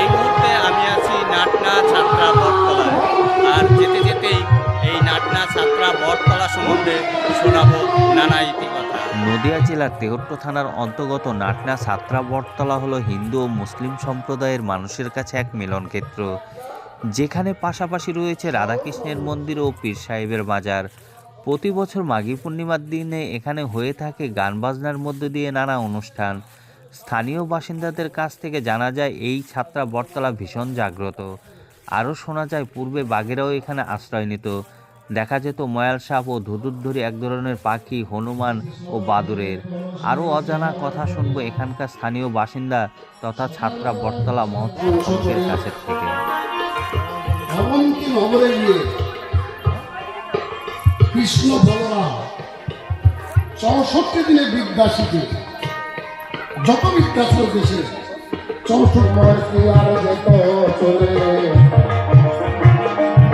এই মুহূর্তে আমি আছি নাটনা ছাত্রা আর যেতে যেতেই এই নাটনা ছাত্রা বটতলা সম্বন্ধে শোনাবো নানা নদিয়া জেলার তেহট্ট থানার অন্তর্গত নাটনা সাতরা বটতলা হলো হিন্দু ও মুসলিম সম্প্রদায়ের মানুষের কাছে এক মিলনক্ষেত্র যেখানে পাশাপাশি রয়েছে রাধাকৃষ্ণের মন্দির ও পীর সাহেবের বাজার। প্রতি বছর মাঘী পূর্ণিমার দিনে এখানে হয়ে থাকে গান বাজনার মধ্য দিয়ে নানা অনুষ্ঠান। স্থানীয় বাসিন্দাদের কাছ থেকে জানা যায়, এই ছাত্রা বটতলা ভীষণ জাগ্রত। আরও শোনা যায়, পূর্বে বাঘেরাও এখানে আশ্রয় নিত। দেখা যেত ময়াল সাপ ও ধুদুরধরি এক ধরনের পাখি, হনুমান ও বাদুরের। আরও অজানা কথা শুনব এখানকার স্থানীয় বাসিন্দা তথা ছাত্রা বটতলা মহোৎসবের কাছের থেকে। কৃষ্ণ চৌষট্টি দিনে বিদ্যা শিখে যত বিদ্যা ছিল দেশে চৌষট কি আর যত চলে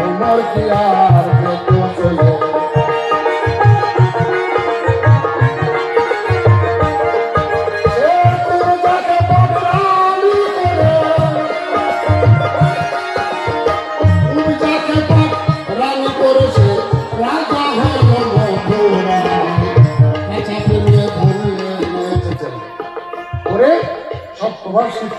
আমার কি আর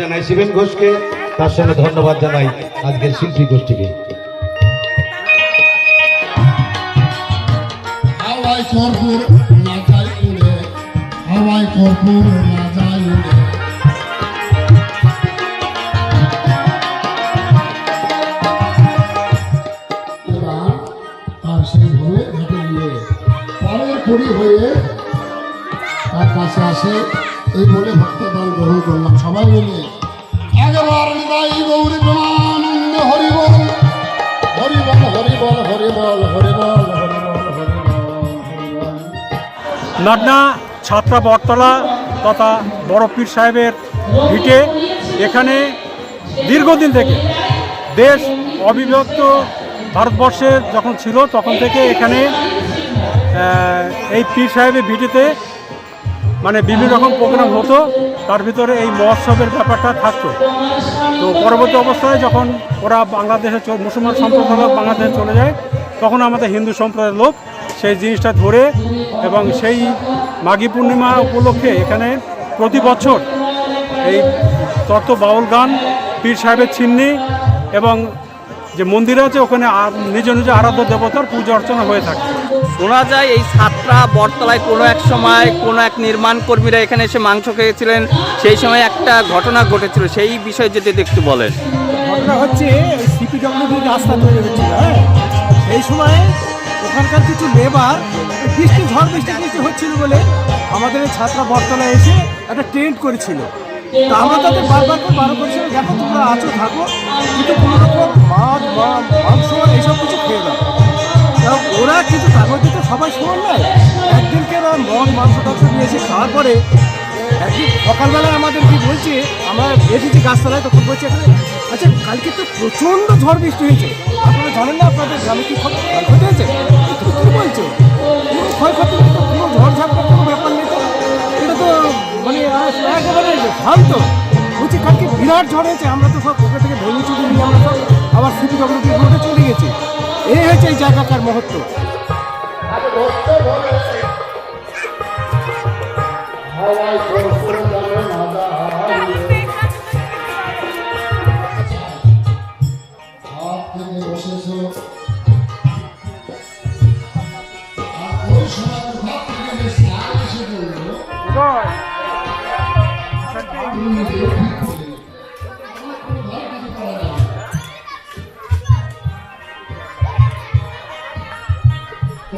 জানাই শিবেন ঘোষকে, তার সঙ্গে ধন্যবাদ জানাই আজকের শিল্পী গোষ্ঠীকে। হয়ে তার কাছে আসে এই বলে ভক্তদান গ্রহণ করলাম। সবাই মিলে হরিবল নাটনা, ছাত্রা বটতলা তথা বড় পীর সাহেবের ভিটে এখানে দীর্ঘদিন থেকে দেশ অবিভক্ত ভারতবর্ষের যখন ছিল, তখন থেকে এখানে এই পীর সাহেবের ভিটেতে মানে বিভিন্ন রকম প্রোগ্রাম হতো, তার ভিতরে এই মহোৎসবের ব্যাপারটা থাকতো। তো পরবর্তী অবস্থায় যখন ওরা বাংলাদেশে মুসলমান সম্প্রদায় বাংলাদেশে চলে যায়, তখন আমাদের হিন্দু সম্প্রদায়ের লোক সেই জিনিসটা ধরে এবং সেই মাঘী পূর্ণিমা উপলক্ষে এখানে প্রতি বছর এই তত্ত্ব বাউল গান, পীর সাহেবের ছিন্নি এবং যে মন্দির আছে ওখানে নিজ নিজ আরাধ্য দেবতার পূজা অর্চনা হয়ে থাকে। শোনা যায় এই ছাত্রা বটতলায় কোনো এক সময় কোনো এক নির্মাণ কর্মীরা এখানে এসে মাংস খেয়েছিলেন। সেই সময় একটা ঘটনা ঘটেছিল সেই বিষয়ে যদি একটু বলেন। ঘটনা হচ্ছে সিপিডব্লিউডি রাস্তা তৈরি হচ্ছিল হ্যাঁ? এই সময় ওখানকার কিছু লেবার বৃষ্টি ঝড় বৃষ্টি বৃষ্টি হচ্ছিল বলে আমাদের এই ছাত্রা বটতলায় এসে একটা টেন্ট করেছিল। তা আমরা তাদের বারবার করে বারো করেছিল দেখো তোমরা আছো থাকো। কিন্তু মাছ মা- মাংস, এইসব কিছু খেয়ে দাও তা ওরা কিন্তু তার মধ্যে সবাই সমান নয়। একদিনকে ওরা মন মাংস, টাংস নিয়ে খাওয়ার পরে একদিন সকালবেলায় আমাদের কি বলছে, আমরা এসেছি গাছতলায়, তখন বলছে এখানে আচ্ছা কালকে তো প্রচণ্ড ঝড় বৃষ্টি হয়েছে। আপনারা জানেন না আপনাদের গ্রামে কি ক্ষতি ক্ষয়ক্ষতি হয়েছে? কী বলছো? কোনো ক্ষয়ক্ষতি কোনো ঝড় ঝাপটার কোনো ব্যাপার নেই তো। এটা তো মানে একেবারে ভ্রান্ত বিরাট ঝড় হয়েছে, আমরা তো সব ওখান থেকে ভেঙে চুরি নিয়ে আমরা সব আবার সিপি ডব্লিউপি রোডে চলে গেছি। এই হচ্ছে এই জায়গাটার মহত্ব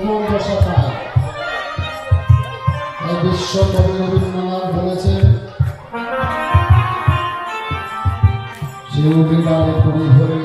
উমঙ্গ শাখায় বিশ্বকবি রবীন্দ্রনাথ বলেছেন সেই অধিকার ধরে